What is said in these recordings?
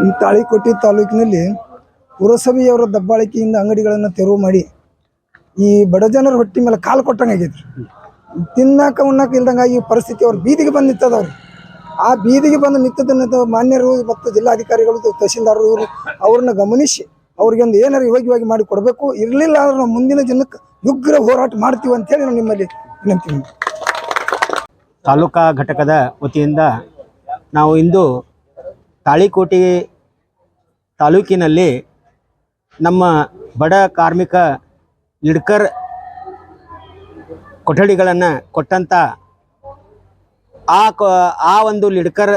ನಮ್ಮ ತಾಳಿಕೋಟೆ ತಾಲೂಕಿನಲ್ಲಿ ಪುರಸಭೆಯವರ ದಬ್ಬಾಳಿಕೆಯಿಂದ ಅಂಗಡಿಗಳನ್ನು ತೆರವು ಮಾಡಿ ಈ ಬಡ ಜನರ ಹೊಟ್ಟಿ ಮೇಲೆ ಕಾಲು ಕೊಟ್ಟಂಗೆ ಆಗೈತ್ರಿ ತಿನ್ನಾಕ ಉಣ್ಣಾಕ ಇಲ್ದಂಗಾಗಿ ಈ ಪರಿಸ್ಥಿತಿ ಅವ್ರು ಬೀದಿಗೆ ಬಂದು ನಿಂತದವ್ರಿ ಆ ಬೀದಿಗೆ ಬಂದು ನಿಂತದನ್ನ ಮಾನ್ಯರು ಮತ್ತು ಜಿಲ್ಲಾಧಿಕಾರಿಗಳು ತಹಶೀಲ್ದಾರರು ಇವರು ಅವ್ರನ್ನ ಗಮನಿಸಿ ಅವ್ರಿಗೆ ಒಂದು ಏನಾರು ಯೋಗ್ಯವಾಗಿ ಮಾಡಿ ಕೊಡಬೇಕು, ಇರಲಿಲ್ಲ ಅಂದ್ರೆ ನಾವು ಮುಂದಿನ ಜನಕ್ಕೆ ಉಗ್ರ ಹೋರಾಟ ಮಾಡ್ತೀವಿ ಅಂತೇಳಿ ನಾವು ನಿಮ್ಮಲ್ಲಿ ವಿನಂತಿ. ತಾಲೂಕಾ ಘಟಕದ ವತಿಯಿಂದ ನಾವು ಇಂದು ತಾಳಿಕೋಟೆ ತಾಲೂಕಿನಲ್ಲಿ ನಮ್ಮ ಬಡ ಕಾರ್ಮಿಕ ಲಿಡ್ಕರ್ ಕೊಠಡಿಗಳನ್ನು ಕೊಟ್ಟಂಥ ಆ ಆ ಒಂದು ಲಿಡ್ಕರ್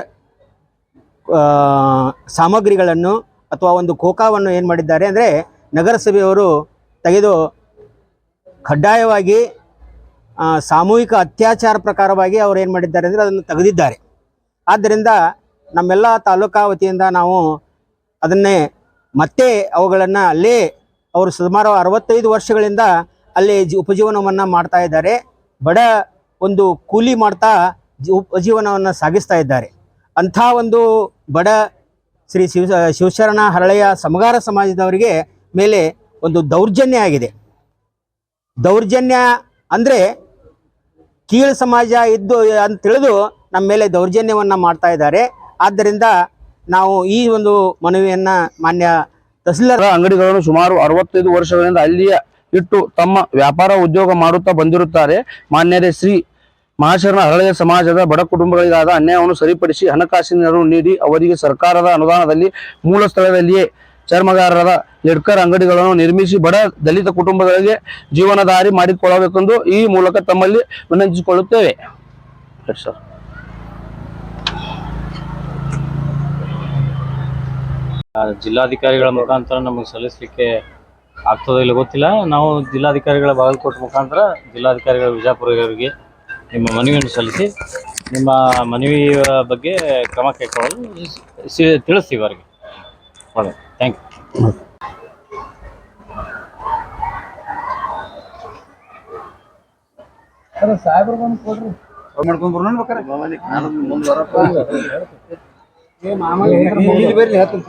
ಸಾಮಗ್ರಿಗಳನ್ನು ಅಥವಾ ಒಂದು ಕೋಕಾವನ್ನು ಏನು ಮಾಡಿದ್ದಾರೆ ಅಂದರೆ ನಗರಸಭೆಯವರು ತೆಗೆದು ಕಡ್ಡಾಯವಾಗಿ ಸಾಮೂಹಿಕ ಅತ್ಯಾಚಾರ ಪ್ರಕಾರವಾಗಿ ಅವ್ರು ಏನು ಮಾಡಿದ್ದಾರೆ ಅಂದರೆ ಅದನ್ನು ತೆಗೆದಿದ್ದಾರೆ. ಆದ್ದರಿಂದ ನಮ್ಮೆಲ್ಲ ತಾಲೂಕಾ ವತಿಯಿಂದ ನಾವು ಅದನ್ನೇ ಮತ್ತೆ ಅವುಗಳನ್ನು ಅಲ್ಲೇ ಅವರು ಸುಮಾರು ಅರವತ್ತೈದು ವರ್ಷಗಳಿಂದ ಅಲ್ಲಿ ಜಿ ಉಪಜೀವನವನ್ನು ಮಾಡ್ತಾ ಇದ್ದಾರೆ. ಬಡ ಒಂದು ಕೂಲಿ ಮಾಡ್ತಾ ಉಪಜೀವನವನ್ನು ಸಾಗಿಸ್ತಾ ಇದ್ದಾರೆ. ಅಂಥ ಒಂದು ಬಡ ಶ್ರೀ ಶಿವ ಶಿವಶರಣ ಹರಳೆಯ ಸಮಗಾರ ಸಮಾಜದವರಿಗೆ ಮೇಲೆ ಒಂದು ದೌರ್ಜನ್ಯ ಆಗಿದೆ. ದೌರ್ಜನ್ಯ ಅಂದರೆ ಕೀಳು ಸಮಾಜ ಇದ್ದು ಅಂತ ತಿಳಿದು ನಮ್ಮ ಮೇಲೆ ದೌರ್ಜನ್ಯವನ್ನು ಮಾಡ್ತಾ ಇದ್ದಾರೆ. ಆದ್ದರಿಂದ ನಾವು ಈ ಒಂದು ಮನವಿಯನ್ನ ಮಾನ್ಯ ತಹಸೀಲ್ದಾರ್ ಅಂಗಡಿಗಳನ್ನು ಸುಮಾರು ಅರವತ್ತೈದು ವರ್ಷಗಳಿಂದ ಅಲ್ಲಿಯ ಇಟ್ಟು ತಮ್ಮ ವ್ಯಾಪಾರ ಉದ್ಯೋಗ ಮಾಡುತ್ತಾ ಬಂದಿರುತ್ತಾರೆ. ಮಾನ್ಯರೇ, ಶ್ರೀ ಮಹಾಶರಣ ಹರಳೆಯ ಸಮಾಜದ ಬಡ ಕುಟುಂಬಗಳಿಗಾದ ಅನ್ಯಾಯವನ್ನು ಸರಿಪಡಿಸಿ ಹಣಕಾಸಿನ ನೆರವು ನೀಡಿ ಅವರಿಗೆ ಸರ್ಕಾರದ ಅನುದಾನದಲ್ಲಿ ಮೂಲ ಸ್ಥಳದಲ್ಲಿಯೇ ಚರ್ಮಗಾರರ ಲೆಡ್ಕರ್ ಅಂಗಡಿಗಳನ್ನು ನಿರ್ಮಿಸಿ ಬಡ ದಲಿತ ಕುಟುಂಬಗಳಿಗೆ ಜೀವನದಾರಿ ಮಾಡಿಕೊಳ್ಳಬೇಕೆಂದು ಈ ಮೂಲಕ ತಮ್ಮಲ್ಲಿ ವಿನಂತಿಸಿಕೊಳ್ಳುತ್ತೇವೆ. ಸರ್ ಜಿಲ್ಲಾಧಿಕಾರಿಗಳ ಮುಖಾಂತರ ನಮಗೆ ಸಲ್ಲಿಸಲಿಕ್ಕೆ ಆಗ್ತದೋ ಇಲ್ಲ ಗೊತ್ತಿಲ್ಲ. ನಾವು ಜಿಲ್ಲಾಧಿಕಾರಿಗಳ ಬಾಗಲಕೋಟೆ ಮುಖಾಂತರ ಜಿಲ್ಲಾಧಿಕಾರಿಗಳ ವಿಜಯಪುರವರಿಗೆ ನಿಮ್ಮ ಮನವಿಯನ್ನು ಸಲ್ಲಿಸಿ ನಿಮ್ಮ ಮನವಿಯ ಬಗ್ಗೆ ಕ್ರಮ ಕೈಗೊಳ್ಳಲು ತಿಳಿಸ್ತೀವಿ ಅವರಿಗೆ. ಒಳ್ಳೆ ಥ್ಯಾಂಕ್ ಯು ಮಾಮೂಲಿ ನೀಲಿ ಬರ್ಲಿ ಹತ್ತು